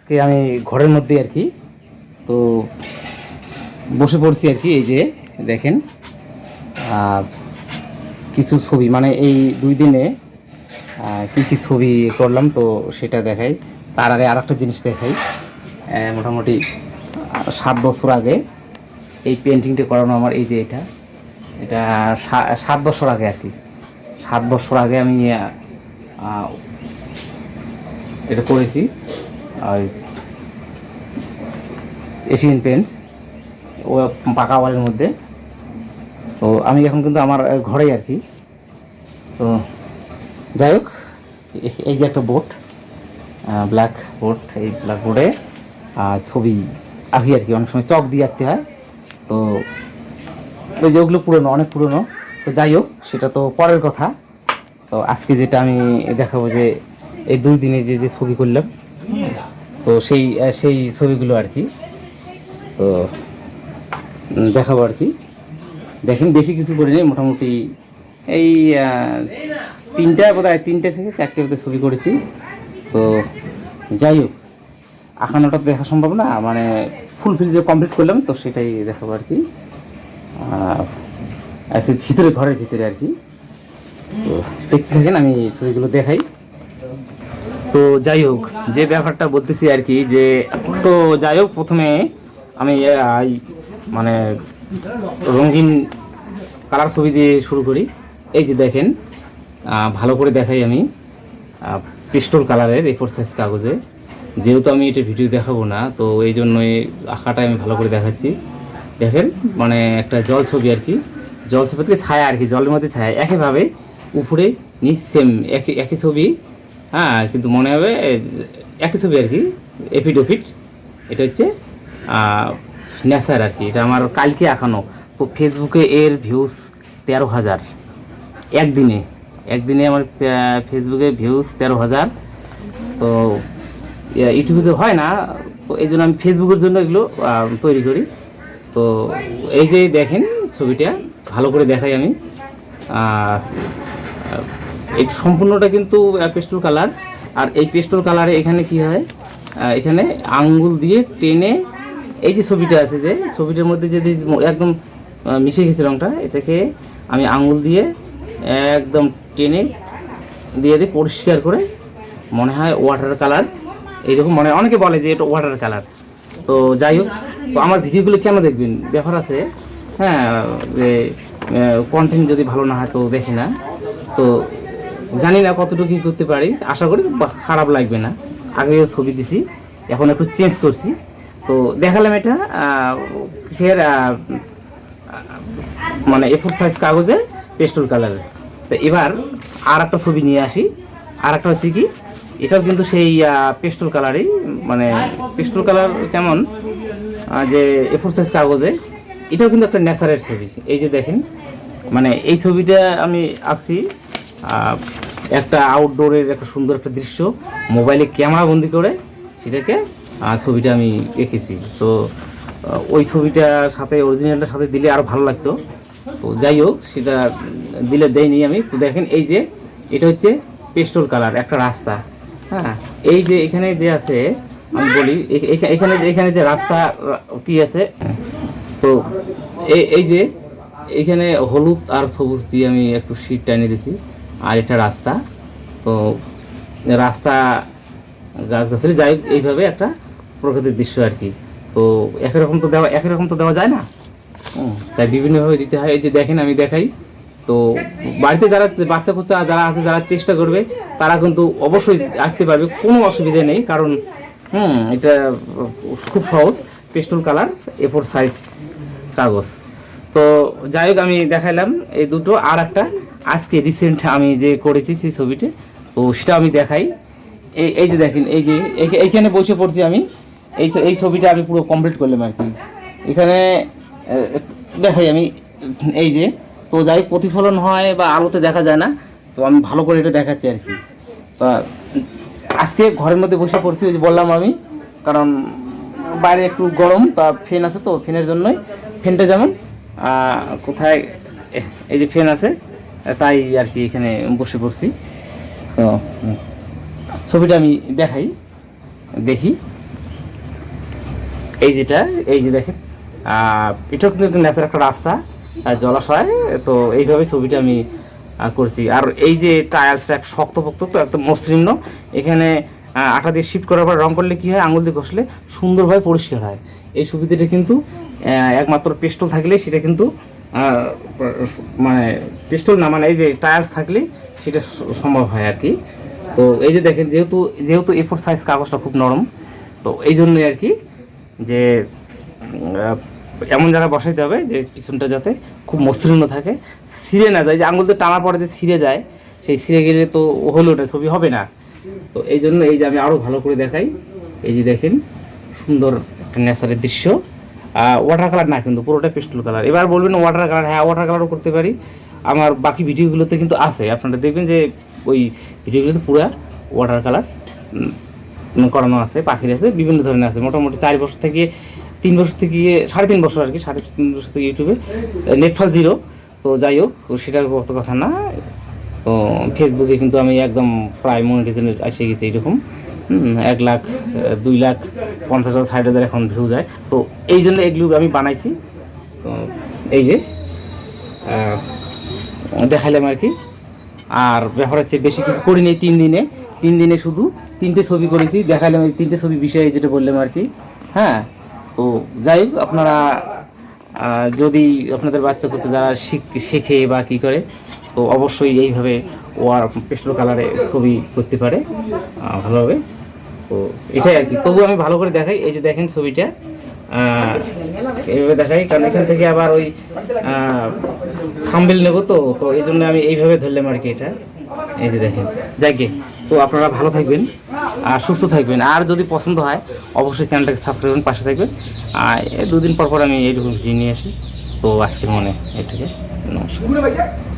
আজকে আমি ঘরের মধ্যে আর কি। তো বসে পড়ছি আর কি এই যে, দেখেন। কিছু ছবি মানে এই দুই দিনে কি কি ছবি করলাম তো সেটা দেখাই। তার আগে আর একটা জিনিস দেখাই। মোটামুটি সাত বছর আগে এই পেন্টিংটা করানো আমার এই যে এটা। এটা সাত বছর আগে আর কি। সাত বছর আগে আমি এটা করেছি। আর এশিয়ান পেন্টস ও পাকা ওয়ালের মধ্যে। তো আমি এখন কিন্তু আমার ঘরেই আর কি। তো যাই হোক, এই যে একটা বোর্ড ব্ল্যাক বোর্ড এই ব্ল্যাক বোর্ডে ছবি আঁকি আর কি। অনেক সময় চক দিয়ে আঁকতে হয়। তো ওই যে ওগুলো পুরনো, অনেক পুরনো। তো যাই হোক, সেটা তো পরের কথা। তো আজকে যেটা আমি দেখাবো যে এই দুই দিনে যে যে ছবি করলাম তো সেই সেই ছবিগুলো আর কি। তো দেখাবো আর কি। দেখেন, বেশি কিছু করিনি মোটামুটি এই তিনটা বোধ হয় তিনটে থেকে চারটে বোধ ছবি করেছি। তো যাই হোক আঁকানোটা দেখা সম্ভব না মানে ফুল ফিল যে কমপ্লিট করলাম, তো সেটাই দেখাবো আর কি। actually ভিতরে, ঘরের ভিতরে আর কি। তো দেখতে থাকেন, আমি ছবিগুলো দেখাই। তো যাই হোক, যে ব্যাপারটা বলতেছি আর কি, যে তো যাই হোক, প্রথমে আমি মানে রঙিন কালার ছবি দিয়ে শুরু করি। এই যে দেখেন ভালো করে দেখাই আমি পিস্টল কালারের এ ফোর সাইজ কাগজে। যেহেতু আমি এটা ভিডিও দেখাবো না, তো এই জন্যই আঁকাটা আমি ভালো করে দেখাচ্ছি। দেখেন মানে একটা জল ছবি আর কি, জল ছবি থেকে ছায়া আর কি, জলের মধ্যে ছায়া একইভাবে উপরে নিচ সেম একই একই ছবি হ্যাঁ কিন্তু মনে হবে, একই ছবি আর কি, এপিড এটা হচ্ছে নেচার আর কি, এটা আমার কালকে আঁকানো ফেসবুকে এর ভিউজ তেরো হাজার, একদিনে একদিনে আমার ফেসবুকে ভিউজ তেরো হাজার, তো ইউটিউবে তো হয় না, তো এই জন্য আমি ফেসবুকের জন্য এগুলো তৈরি করি, তো এই যে দেখেন ছবিটা, ভালো করে দেখাই আমি এই সম্পূর্ণটা কিন্তু পেস্টল কালার আর এই পেস্টল কালারে এখানে কি হয়? এখানে আঙ্গুল দিয়ে টেনে এই যে ছবিটা আছে যে, ছবিটার মধ্যে যদি একদম মিশে গেছে রঙটা এটাকে আমি আঙ্গুল দিয়ে একদম টেনে দিয়ে দিই পরিষ্কার করে, মনে হয় ওয়াটার কালার এইরকম মনে অনেকে বলে যে এটা ওয়াটার কালার তো যাই হোক, তো আমার ভিডিওগুলো কেন দেখবেন? ব্যাপার আছে হ্যাঁ যে কন্টেন্ট যদি ভালো না হয় তো দেখি না। তো জানি না কতটুকু করতে পারি। আশা করি খারাপ লাগবে না। আগেও ছবি দিছি, এখন একটু চেঞ্জ করছি। তো দেখালাম এটা সে মানে এফোর সাইজ কাগজে পেস্টল কালারের তো এবার আর একটা ছবি নিয়ে আসি। আর একটা হচ্ছে কি, এটাও কিন্তু সেই পেস্টল কালারই মানে পেস্টল কালার কেমন যে এফোর সাইজ কাগজে, এটাও কিন্তু একটা ন্যাচারের ছবি। এই যে দেখেন মানে এই ছবিটা আমি আঁকছি একটা আউটডোরের একটা সুন্দর একটা দৃশ্য। মোবাইলে ক্যামেরা বন্দি করে সেটাকে ছবিটা আমি এঁকেছি। তো ওই ছবিটার সাথে অরিজিনালটার সাথে দিলে আরও ভালো লাগতো। তো যাই হোক, সেটা দিলে দেয়নি আমি। তো দেখেন এই যে, এটা হচ্ছে পেস্টল কালার একটা রাস্তা। হ্যাঁ এই যে এখানে যে আছে, আমি বলি এখানে যে- এখানে যে রাস্তা কি আছে? তো এই যে, এখানে হলুদ আর সবুজ দিয়ে আমি একটু শীত টানিয়ে দিয়েছি আর এটা রাস্তা। তো রাস্তা গাছগাছালি যাই হোক এইভাবে একটা প্রকৃতির দৃশ্য আর কি। তো একই রকম তো দেওয়া একই রকম তো দেওয়া যায় না? তাই বিভিন্নভাবে দিতে হয়। এই যে দেখেন আমি দেখাই। তো বাড়িতে যারা বাচ্চা কুচ্চা যারা আছে যারা চেষ্টা করবে তারা কিন্তু অবশ্যই আঁকতে পারবে। কোনো অসুবিধা নেই কারণ হুম এটা খুব সহজ। Pastel colour A four size কাগজ। তো যাই হোক আমি দেখাইলাম এই দুটো। আর একটা আজকে রিসেন্ট আমি যে করেছি সেই ছবিটি, তো সেটা আমি দেখাই। এই এই যে দেখেন, এই যে এই- এইখানে বসে পড়ছি আমি। এই এই ছবিটা আমি পুরো কমপ্লিট করলাম আর কি। এখানে দেখাই আমি, এই যে, তো যাই প্রতিফলন হয় বা আলোতে দেখা যায় না, তো আমি ভালো করে এটা দেখাচ্ছি আর কি। তা আজকে ঘরের মধ্যে বসে পড়ছি, ওই যে বললাম আমি, কারণ বাইরে একটু গরম, তা ফ্যান আছে তো ফ্যানের জন্যই। ফ্যানটা যেমন কোথায় এই যে ফ্যান আছে তাই আর কি এখানে বসে পড়ছি। তো ছবিটা আমি দেখাই দেখি। এই যেটা এই যে দেখেন। এটাও কিন্তু ন্যাচারাল একটা রাস্তা জলাশয় তো এইভাবে ছবিটা আমি করছি। আর এই যে টায়ালসটা এক শক্ত শক্তপোক্ত তো একদম মসৃণ এখানে আটা দিয়ে শিফট করার পর রং করলে কী হয়? আঙুল দিয়ে ঘষলে সুন্দরভাবে পরিষ্কার হয়। এই সুবিধাটা কিন্তু একমাত্র পেস্টল থাকলে সেটা কিন্তু মানে পেস্টল না মানে এই যে টায়ালস থাকলে সেটা সম্ভব হয় আর কি। তো এই যে দেখেন, যেহেতু যেহেতু এ ফোর সাইজ কাগজটা খুব নরম, তো এই জন্যই আর কি যে এমন জায়গায় বসাইতে হবে যে পিছনটা যাতে খুব মসৃণ থাকে, ছিঁড়ে না যায়। যে আঙুল দিয়ে টানার পরে যে ছিঁড়ে যায়, সেই ছিঁড়ে গেলে তো হলো না ছবি হবে না। তো এই জন্য এই যে আমি আরও ভালো করে দেখাই। এই যে দেখেন, সুন্দর একটা ন্যাচারের দৃশ্য। ওয়াটার কালার না কিন্তু পুরোটা পেস্টল কালার এবার বলবেন ওয়াটার কালার হ্যাঁ ওয়াটার কালারও করতে পারি। আমার বাকি ভিডিওগুলোতে কিন্তু আছে। আপনারা দেখবেন যে ওই ভিডিওগুলোতে পুরো ওয়াটার কালার করানো আছে, পাখির আছে, বিভিন্ন ধরনের আছে। মোটামুটি চার বছর থেকে, তিন বছর থেকে, সাড়ে তিন বছর আর কি, সাড়ে তিন বছর থেকে ইউটিউবে। নেটফল জিরো তো যাই হোক, সেটার কত কথা না। তো ফেসবুকে কিন্তু আমি একদম প্রায় মনিটাইজেশনের এসে গেছি এরকম এক লাখ দুই লাখ, পঞ্চাশ হাজার, ষাট হাজার এখন ভিউ যায়। তো এই জন্য এগুলো আমি বানাইছি। তো এই যে দেখাইলাম আর কি। আর ব্যাপার হচ্ছে বেশি কিছু করিনি এই তিন দিনে। তিন দিনে শুধু তিনটে ছবি করেছি। দেখাইলাম এই তিনটে ছবি বিষয়ে যেটা বললাম আর কি। হ্যাঁ তো যাই হোক, আপনারা যদি আপনাদের বাচ্চা করতে যারা শিখ- শেখে বা কি করে, তো অবশ্যই এইভাবে ওয়ার পেস্টল কালারে ছবি করতে পারে। ভালোভাবে। তো এটাই আর কি। তবু আমি ভালো করে দেখাই, এই যে দেখেন ছবিটা। এইভাবে দেখাই, কারণ এখান থেকে আবার ওই থাম্বেল নেব তো তো এই জন্য আমি এইভাবে ধরলাম আর কি এটা। এই যে দেখেন, যাকে তো আপনারা ভালো থাকবেন আর সুস্থ থাকবেন। আর যদি পছন্দ হয়, অবশ্যই চ্যানেলটাকে সাবস্ক্রাইব করুন, পাশে থাকবেন। আর দুদিন পর পর আমি এইরকম ভিডিও নিয়ে আসি। তো আজকের মনে এটাকে, নমস্কার।